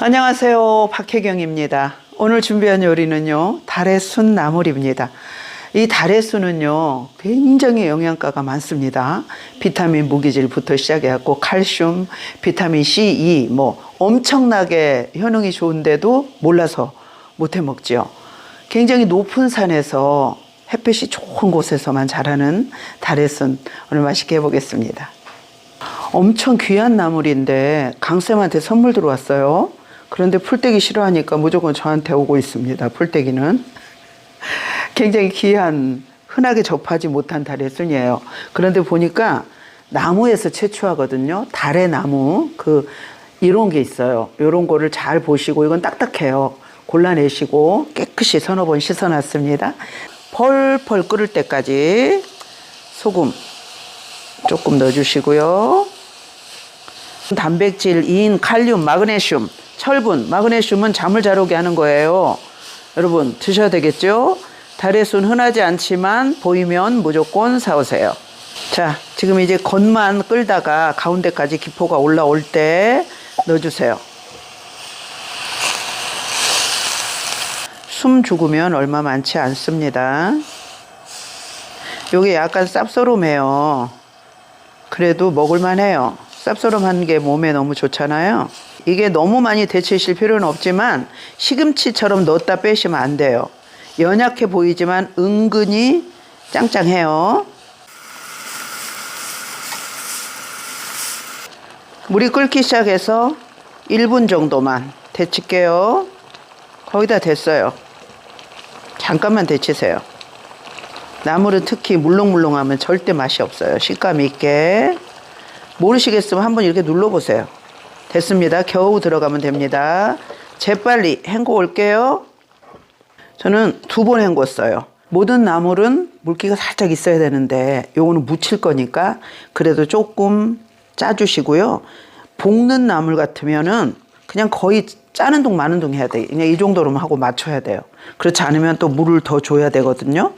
안녕하세요. 박혜경입니다. 오늘 준비한 요리는요, 달의 순 나물입니다. 이 달의 순은요, 굉장히 영양가가 많습니다. 비타민 무기질부터 시작해갖고 칼슘, 비타민 C, E, 뭐 엄청나게 효능이 좋은데도 몰라서 못해 먹지요. 굉장히 높은 산에서 햇빛이 좋은 곳에서만 자라는 달의 순 오늘 맛있게 해보겠습니다. 엄청 귀한 나물인데 강쌤한테 선물 들어왔어요. 그런데 풀떼기 싫어하니까 무조건 저한테 오고 있습니다. 풀떼기는 굉장히 귀한 흔하게 접하지 못한 달의 순이에요. 그런데 보니까 나무에서 채취하거든요. 달의 나무 그 이런 게 있어요. 이런 거를 잘 보시고 이건 딱딱해요. 골라내시고 깨끗이 서너 번 씻어놨습니다. 펄펄 끓을 때까지 소금 조금 넣어주시고요. 단백질, 인, 칼륨, 마그네슘, 철분, 마그네슘은 잠을 잘 오게 하는 거예요. 여러분 드셔야 되겠죠? 달의 순 흔하지 않지만 보이면 무조건 사오세요. 자, 지금 이제 겉만 끌다가 가운데까지 기포가 올라올 때 넣어주세요. 숨 죽으면 얼마 많지 않습니다. 요게 약간 쌉싸름해요. 그래도 먹을만 해요. 쌉싸름한 게 몸에 너무 좋잖아요. 이게 너무 많이 데치실 필요는 없지만 시금치처럼 넣었다 빼시면 안 돼요. 연약해 보이지만 은근히 짱짱해요. 물이 끓기 시작해서 1분 정도만 데칠게요. 거의 다 됐어요. 잠깐만 데치세요. 나물은 특히 물렁물렁하면 절대 맛이 없어요. 식감 있게. 모르시겠으면 한번 이렇게 눌러보세요. 됐습니다. 겨우 들어가면 됩니다. 재빨리 헹궈 올게요. 저는 두 번 헹궜어요. 모든 나물은 물기가 살짝 있어야 되는데 요거는 묻힐 거니까 그래도 조금 짜주시고요. 볶는 나물 같으면은 그냥 거의 짜는 동 마는 동 해야 돼. 그냥 이 정도로만 하고 맞춰야 돼요. 그렇지 않으면 또 물을 더 줘야 되거든요.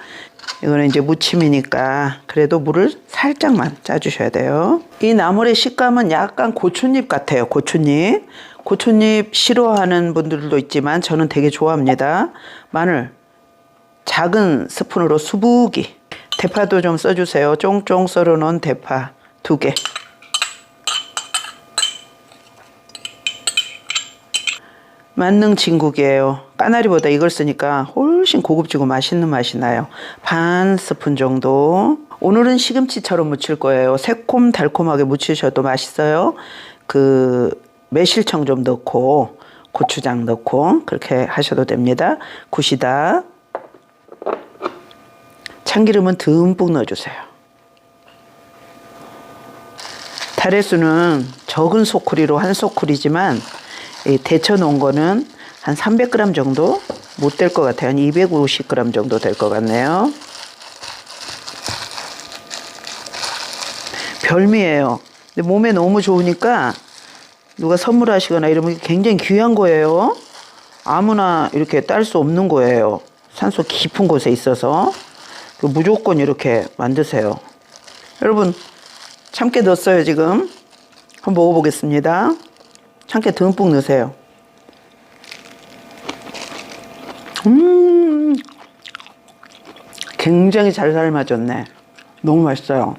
이거는 이제 무침이니까 그래도 물을 살짝만 짜주셔야 돼요. 이 나물의 식감은 약간 고추잎 같아요. 고추잎. 고추잎 싫어하는 분들도 있지만 저는 되게 좋아합니다. 마늘 작은 스푼으로 수북이. 대파도 좀 써주세요. 쫑쫑 썰어 놓은 대파 두 개. 만능 진국이에요. 까나리보다 이걸 쓰니까 훨씬 고급지고 맛있는 맛이 나요. 반 스푼 정도. 오늘은 시금치처럼 무칠 거예요. 새콤 달콤하게 무치셔도 맛있어요. 그 매실청 좀 넣고 고추장 넣고 그렇게 하셔도 됩니다. 굿이다. 참기름은 듬뿍 넣어주세요. 달의수는 적은 소쿠리로 한 소쿠리지만 이 데쳐 놓은 거는 한 300g 정도 못 될 것 같아요. 한 250g 정도 될 것 같네요. 별미예요. 근데 몸에 너무 좋으니까 누가 선물하시거나 이러면 굉장히 귀한 거예요. 아무나 이렇게 딸 수 없는 거예요. 산소 깊은 곳에 있어서 그 무조건 이렇게 만드세요. 여러분 참깨 넣었어요 지금. 한번 먹어보겠습니다. 참깨 듬뿍 넣으세요. 음, 굉장히 잘 삶아졌네. 너무 맛있어요.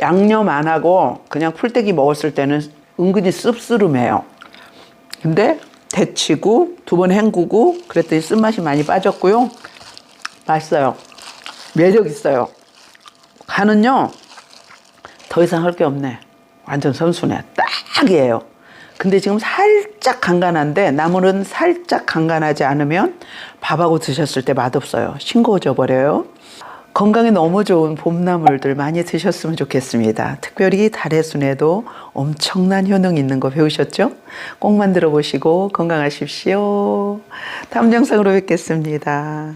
양념 안 하고 그냥 풀떼기 먹었을 때는 은근히 씁쓸름해요. 근데 데치고 두 번 헹구고 그랬더니 쓴맛이 많이 빠졌고요. 맛있어요. 매력 있어요. 간은요, 더 이상 할 게 없네. 완전 선수네. 딱이에요. 근데 지금 살짝 간간한데 나물은 살짝 간간하지 않으면 밥하고 드셨을 때 맛없어요. 싱거워져 버려요. 건강에 너무 좋은 봄나물들 많이 드셨으면 좋겠습니다. 특별히 달의 순에도 엄청난 효능 있는 거 배우셨죠? 꼭 만들어 보시고 건강하십시오. 다음 영상으로 뵙겠습니다.